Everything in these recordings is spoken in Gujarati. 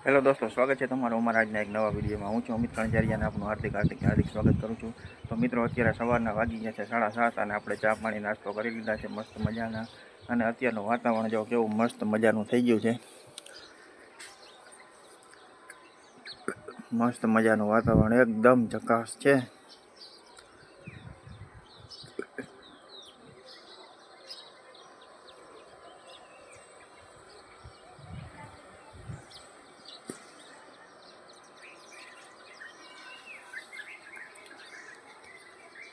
હેલો દોસ્તો, સ્વાગત છે તમારું અમારા આજના એક નવા વિડીયોમાં. હું છું અમિત કણજારિયાને આપનું હાર્દિક હાર્દિક હાર્દિક સ્વાગત કરું છું. તો મિત્રો, અત્યારે સવારના વાગી ગયા છે સાડા સાત અને આપણે ચા પાણી નાસ્તો કરી લીધા છે મસ્ત મજાના. અને અત્યારનું વાતાવરણ જો કેવું મસ્ત મજાનું થઈ ગયું છે. મસ્ત મજાનું વાતાવરણ, એકદમ ચકાસ છે.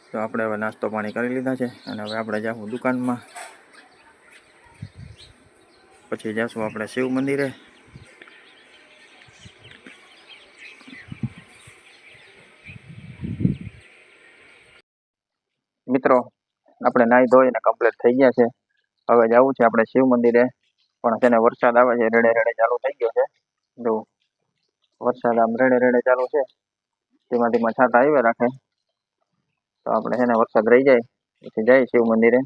તો આપણે હવે નાસ્તો પાણી કરી લીધા છે અને હવે આપણે જાશું દુકાનમાં. પછી જાશું આપણે શિવ મંદિરે. મિત્રો, આપણે નાહી ધોઈને કમ્પ્લીટ થઈ ગયા છે. હવે જવું છે આપણે શિવ મંદિરે. પણ છે ને વરસાદ આવે છે, રેડે રેડે ચાલુ થઈ ગયો છે. વરસાદ આમ રેડે રેડે ચાલુ છે, ધીમા ધીમા છાંટા આવ્યા રાખે. તો આપણે છે ને વરસાદ રહી જાય, પછી જાય શિવ મંદિરે.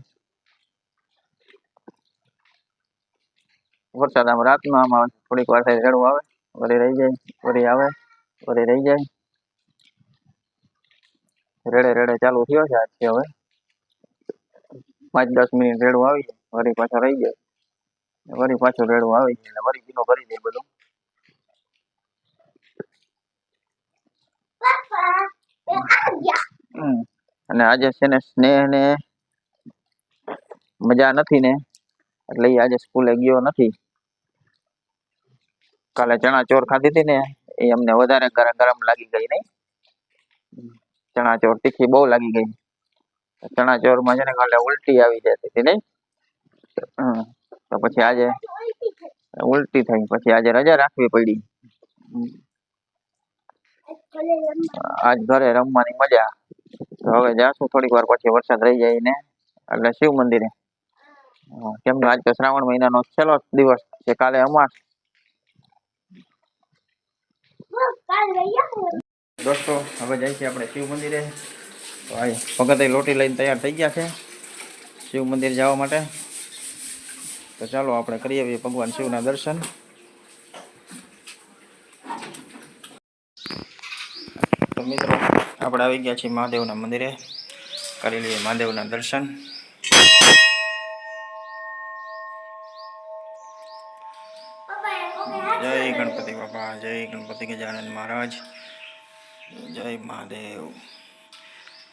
વરસાદ આમ રાતનો, આમ થોડીક વાર થાય રેડું આવે, વળી રહી જાય, વળી આવે, વળી રહી જાય. રેડે રેડે ચાલુ થયો છે આજથી હવે. પાંચ, દસ મિનિટ રેડું આવી જાય, વળી પાછો રહી જાય. વળી પાછું રેડું આવી જાય, વળી ભીનો ભરી દે બધું. અને આજે છે ને સ્નેહ ને મજા નથી ને. એટલે ઈ આજે સ્કૂલે ગયો નથી. કાલે ચણા ચોર ખાધી હતી ને એ અમને વધારે ગરમ ગરમ લાગી ગઈ નહીં ચણા ચોર તીખી બહુ લાગી ગઈ. ચણા ચોરમાં છે ને કાલે ઉલટી આવી જતી હતી નહીં. તો પછી આજે ઉલટી થઈ પછી આજે રજા રાખવી પડી. આજ ઘરે રમવાની મજા. હવે જાશું, થોડીક વાર પછી વરસાદ રહી જાય ને, એટલે શિવ મંદિરે. કેમ કે આજ શ્રાવણ મહિનાનો છેલ્લો દિવસ છે, કાલે અમાસ. દોસ્તો, હવે જાય છે આપણે શિવ મંદિરે. તો આ ભગતે લોટી લઈને તૈયાર થઈ ગયા છે, શિવ મંદિર જવા માટે. તો ચાલો આપણે કરીએ ભગવાન શિવના દર્શન. તો મિત્રો આપણે આવી ગયા છીએ મહાદેવના મંદિરે. કરી લઈએ મહાદેવના દર્શન. જય ગણપતિ બાપા જય ગણપતિ ગજાનંદ મહારાજ. જય મહાદેવ.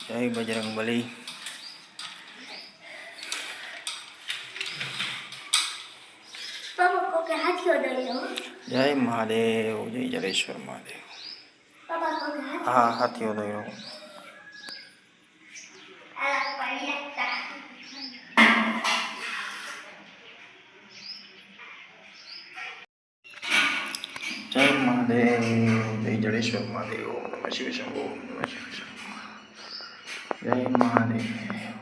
જય બજરંગ બલી. જય મહાદેવ જય જરેશ્વર મહાદેવ. હા, હાથીઓ આલા જય મહાદેવ, જય જડેશ્વર મહાદેવ, નમ શિવ શંભો, નમ શિવ શંભો. જય મહાદેવ.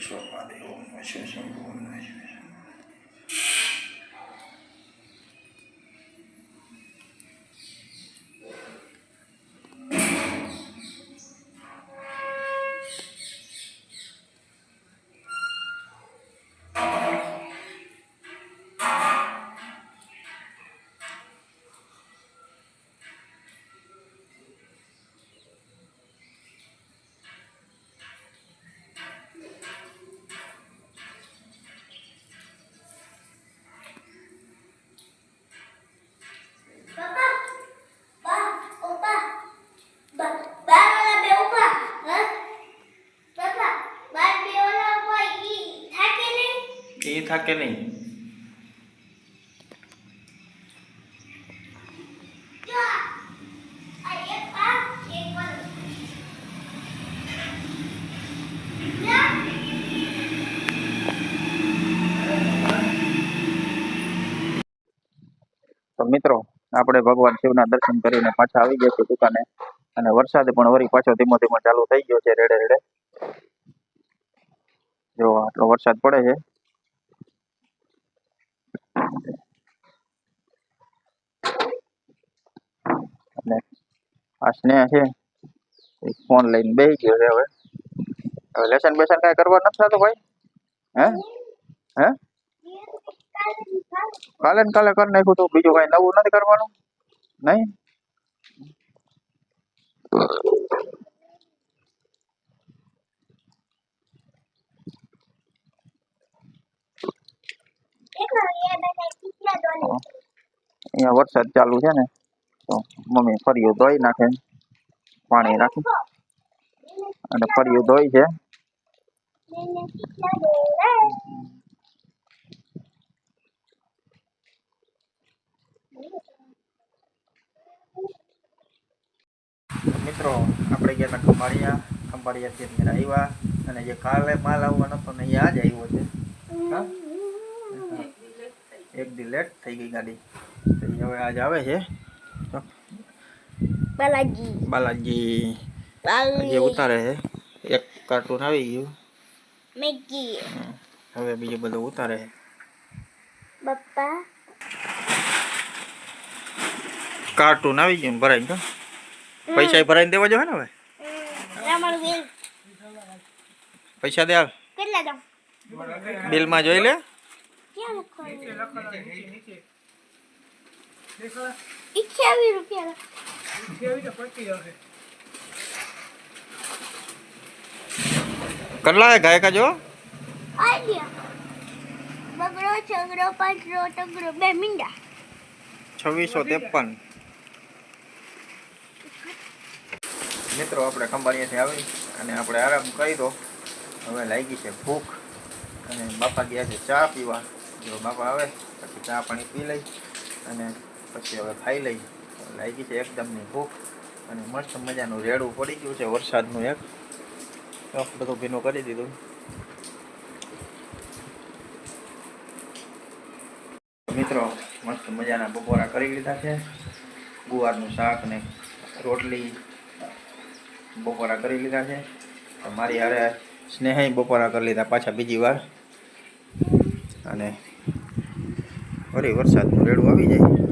જય જડેશ્વર મહાદેવ ઓમ નમઃ શિવ શંભો ઓમ નમઃ શિવ શંભો એ થાકે નહીં જો આ એક આ એક વાળો યા તો મિત્રો, આપણે ભગવાન શિવના દર્શન કરીને પાછા આવી ગયા છીએ દુકાને. અને વરસાદ પણ વળી પાછો ધીમો ધીમો ચાલુ થઈ ગયો છે, રેડે રેડે. જો આટલો વરસાદ પડે છે અને આ સ્નેહ છે એક ફોન લઈને બે ગયો છે હવે. હવે લેસન બેસન કાંઈ કરવા નથી થતું ભાઈ? હે? હે? કાલે ને કાલે કરી નાખ્યું તો બીજું કાંઈ નવું નથી કરવાનું? નહીં? અહીંયા વરસાદ ચાલુ છે ને. તો મમ્મી ફરીઓ ધોઈ નાખે. પાણી નાખે અને ફરીઓ ધોઈ છે. મિત્રો, આપણે ગયા હતા ખંભાળિયા. ખંભાળિયાથી અત્યારે આવ્યા. અને જે કાલે માલ આવવાનો હતો ને એ આજ આવ્યો છે. એક દી લેટ થઈ ગઈ ગાડી. તો હવે આજ આવે છે. તો बालाजी બાલાજી જે बालाजी ઉતારે છે એક કાર્ટૂન આવી ગયું मैगी હમ. હવે બીજું બધું ઉતારે છે पप्पा કાર્ટૂન આવી ગયું ને ભરાઈ ગયું પૈસા ભરાઈને દેવા જોઈએ ને હવે રામણ વેલ પૈસા દે હાલ કેટલા દઉં બિલમાં જોઈ લે ક્યાં લખવાનું અઠ્યાવીસ રૂપિયા કેટલા ગાય ગાયકા જો બગડો છગડો પાંચડો ટગડો બે મીંડા છવ્વીસો ત્રેપન મિત્રો આપણે ખંભાળિયાથી આવી અને આપણે આરામ કરી દો. હવે લાગી છે ભૂખ. અને બાપા ગયા છે ચા પીવા. જો બાપા આવે પછી ચા પાણી પી લઈ અને પછી હવે ખાઈ લઈ લાગી છે એકદમની ભૂખ અને મસ્ત મજાનું રેડું પડી ગયું છે વરસાદનું એક. બધું ભીનું કરી દીધું. મિત્રો, મસ્ત મજાના બપોરા કરી લીધા છે. ગુવારનું શાક ને રોટલી બપોરા કરી લીધા છે. મારી હારે સ્નેહે બપોરા કરી લીધા પાછા બીજી વાર. અને ફરી વરસાદનું રેડું આવી જાય.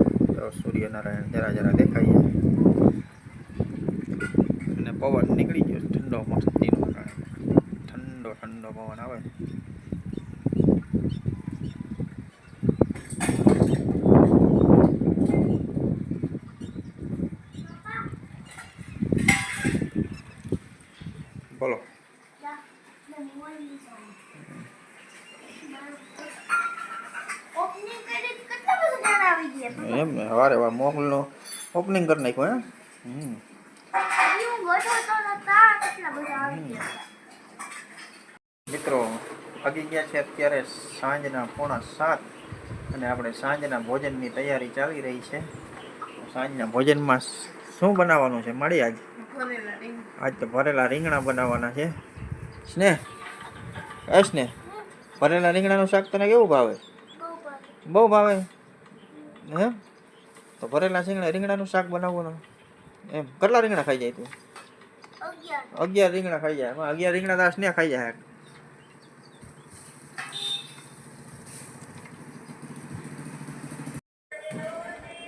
તો સૂર્યનારાયણ જરા જરા દેખાય અને પવન નીકળી ગયો ઠંડો, મસ્તીનો ઠંડો ઠંડો પવન આવે બોલો ઓપનિંગ કરી કેટલા બધા દાણા આવી ગયા એમ ને સવારે વાર મોકલનો ઓપનિંગ કરી નાખ્યું, હે? મિત્રો ભાગી ગયા છે અત્યારે સાંજના પોણા સાત અને આપણે સાંજના ભોજનની તૈયારી ચાલી રહી છે. સાંજના ભોજનમાં શું બનાવવાનું છે? મળી આજ? આજ તો ભરેલા રીંગણા બનાવવાના છે. સ્નેહ એ સ્નેહ? ભરેલા રીંગણાનું શાક તને કેવું ભાવે. બહુ ભાવે. હે? તો ભરેલા રીંગણા રીંગણાનું શાક બનાવવાનું. એમ કેટલા રીંગણા ખાઈ જાય તું? અગિયાર. રીંગણા ખાઈ જાય. અગિયાર રીંગણા દાસ ને ખાઈ જાય?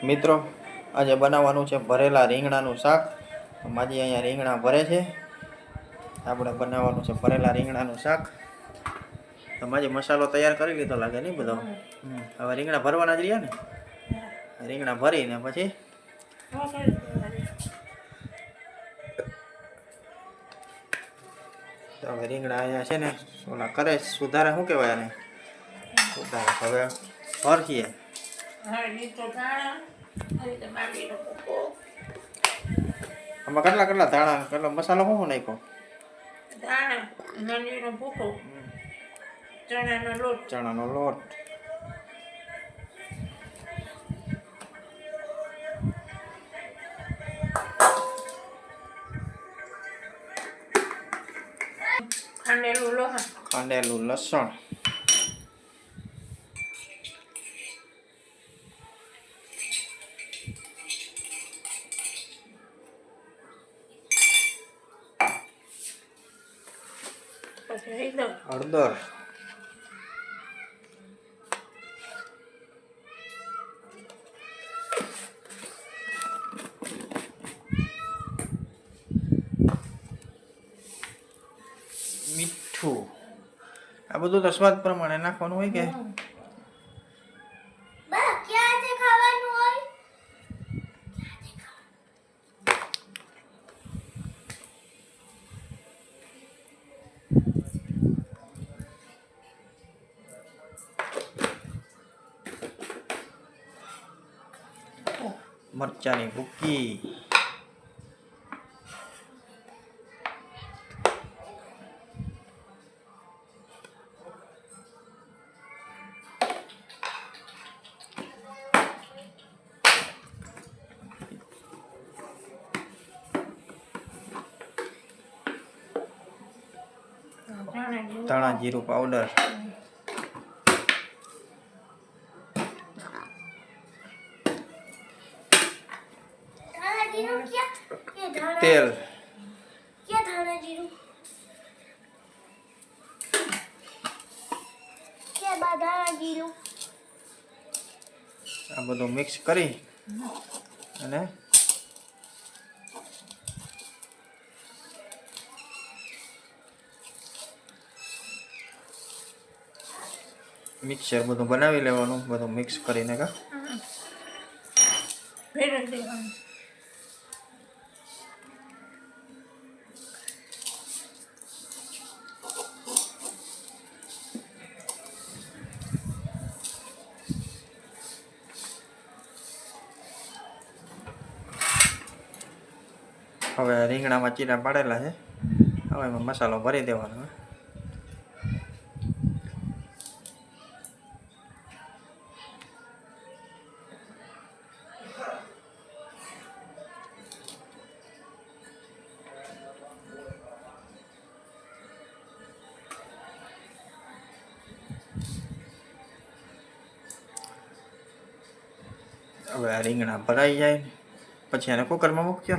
મિત્રો આજે બનાવવાનું છે ભરેલા રીંગણાનું શાક. માજી અહીંયા રીંગણા ભરે છે. આપણે બનાવવાનું છે ભરેલા રીંગણાનું શાક. તો માજી મસાલો તૈયાર કરી લીધો લાગે નહીં બધો. હવે રીંગણા ભરવાના જ રહ્યા ને? રીંગણા ભરીને પછી તો હવે રીંગણા અહીંયા છે ને ઓલા કરે સુધારે શું કહેવાય આને? સુધારે. હવે ભરખીએ. આમાં કેટલા કેટલા ધાણા કેટલો મસાલો શું નાખ્યો? દાણા ચણાનો લોટ. ચણાનો લોટ. ખાંડેલું લોહા ખાંડેલું લસણ હળદર બધું તો પ્રમાણે નાખવાનું હોય કે? મરચાની ભૂકી. ધાણા જીરું. પાવડર તેલ આ બધું મિક્સ કરી અને મિક્સર બધું બનાવી લેવાનું બધું મિક્સ કરીને કા? હવે રીંગણામાં ચીરા પાડેલા છે. હવે એમાં મસાલો ભરી દેવાનો. રીંગણા ભરાઈ જાય પછી એને કુકરમાં મૂકજો.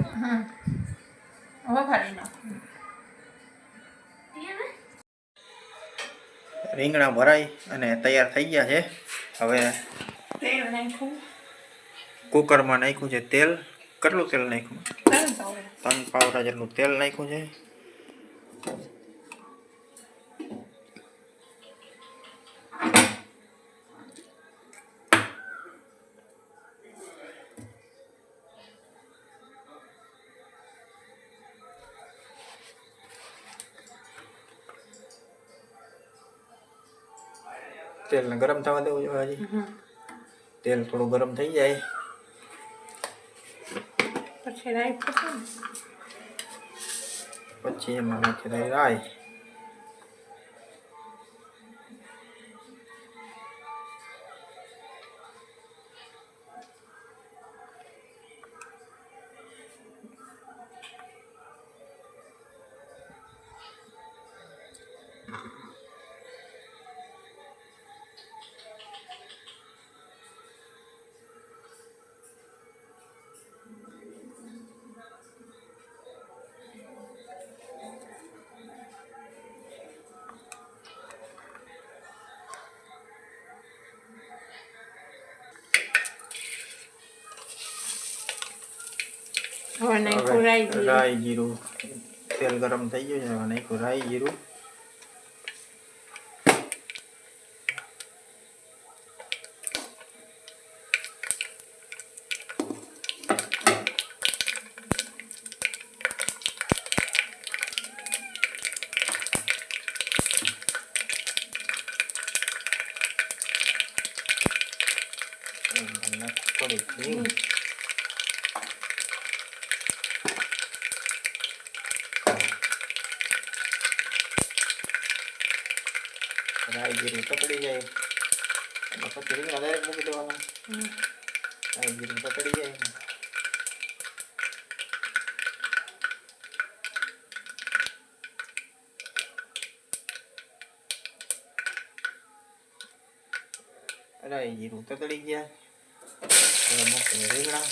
રીંગણા ભરાઈ અને તૈયાર થઈ ગયા છે. હવે કુકરમાં નાખ્યું છે તેલ. કેટલું તેલ નાખ્યું? ત્રણ પાવડા જેટલું તેલ નાખ્યું છે. તેલને ગરમ થવા દેવું જોઈએ હજી. તેલ થોડું ગરમ થઈ જાય. પછી રાઈ પછી એમાં નાખી રાઈ. હવે નાખ્યું રાઈ હવે જીરું. રાઈ જીરું તેલ ગરમ થઈ ગયું છે હવે નાખ્યું રાઈ જીરું થોડીક હિંગ રાઈ જીરું તકડી જાય એટલે પછી રીંગણા direct મૂકી દેવાના હમ. રાઈ જીરું તકડી જાય રાઈ જીરું તકડી ગયા હવે મૂકીને રીંગણા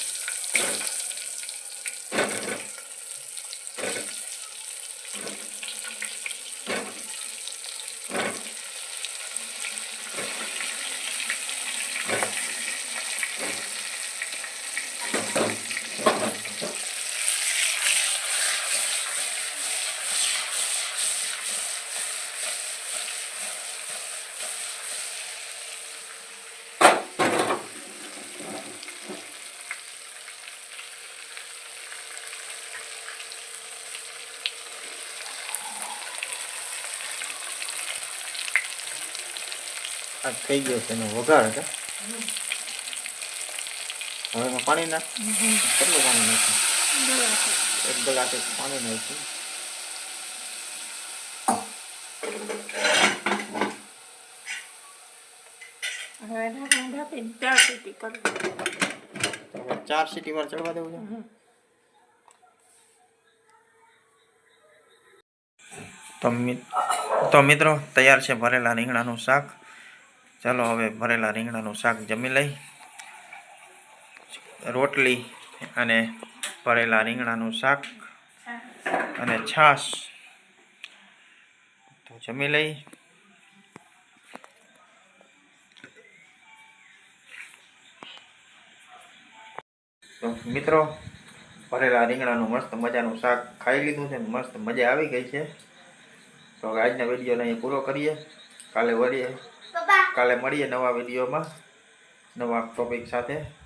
આ થઈ ગયો છે એનો વઘાર હતો. હવે એમાં પાણી નાખ. કેટલું પાણી નાખ્યું? એક એક પાણી નાખ્યું. હવે ઢાંકણ ઢાંકીને ચાર સીટી કરી તો હવે ચાર સીટી વાર ચડવા દેવું છે? તો તો મિત્રો તૈયાર છે ભરેલા રીંગણાનું શાક. ચાલો હવે ભરેલા રીંગણાનું શાક જમી લઈ. રોટલી અને ભરેલા રીંગણાનું શાક અને છાશ તો જમી લઈ. મિત્રો, ભરેલા રીંગણાનું મસ્ત મજાનું શાક ખાઈ લીધું છે મસ્ત મજા આવી ગઈ છે. તો આજના વિડીયોને અહીં પૂરો કરીએ. કાલે વળીએ કાલે મળીએ નવા વિડીયોમાં. નવા ટોપિક સાથે.